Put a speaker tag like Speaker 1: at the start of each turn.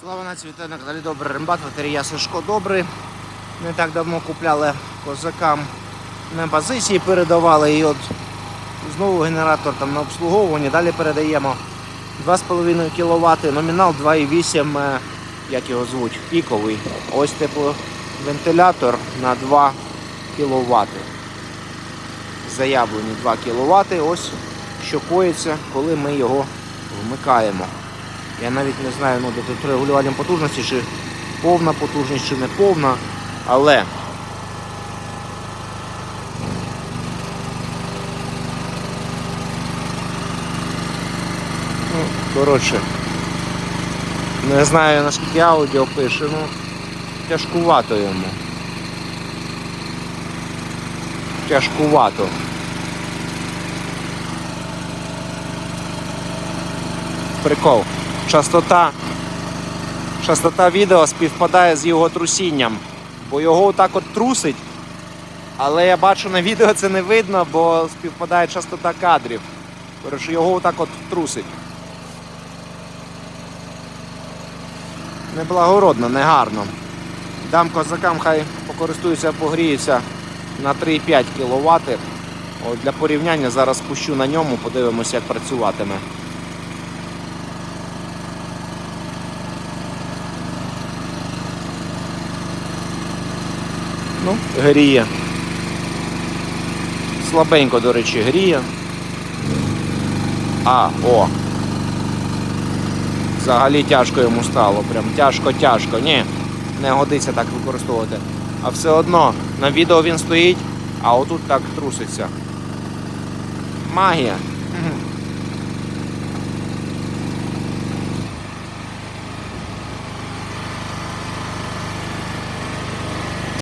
Speaker 1: Слава нації, вітаю на каналі Добрий Рембат, батарея Сашко Добрий. Не так давно купляли козакам на позиції, передавали і от знову генератор там на обслуговування. Далі передаємо 2,5 кВт, номінал 2,8, е, як його звуть, піковий. Ось тепловентилятор на 2 кВт. Заявлені 2 кВт. Ось що коїться, коли ми його вмикаємо. Я навіть не знаю, ну, тут регулюванням потужності, чи повна потужність, чи не повна, але ну, коротше, не знаю наскільки аудіо пише, ну тяжкувато йому. Тяжкувато. Прикол. Частота, частота відео співпадає з його трусінням, бо його отак от трусить. Але я бачу на відео це не видно, бо співпадає частота кадрів. Коротше, його отак от трусить. Неблагородно, негарно. Дам козакам, хай покористуються, погріються на 3,5 кВт. От для порівняння зараз спущу на ньому, подивимося, як працюватиме. Ну, гріє. Слабенько, до речі, гріє. А, о. Взагалі тяжко йому стало. Прям тяжко-тяжко. Ні, не годиться так використовувати. А все одно на відео він стоїть, а отут так труситься. Магія.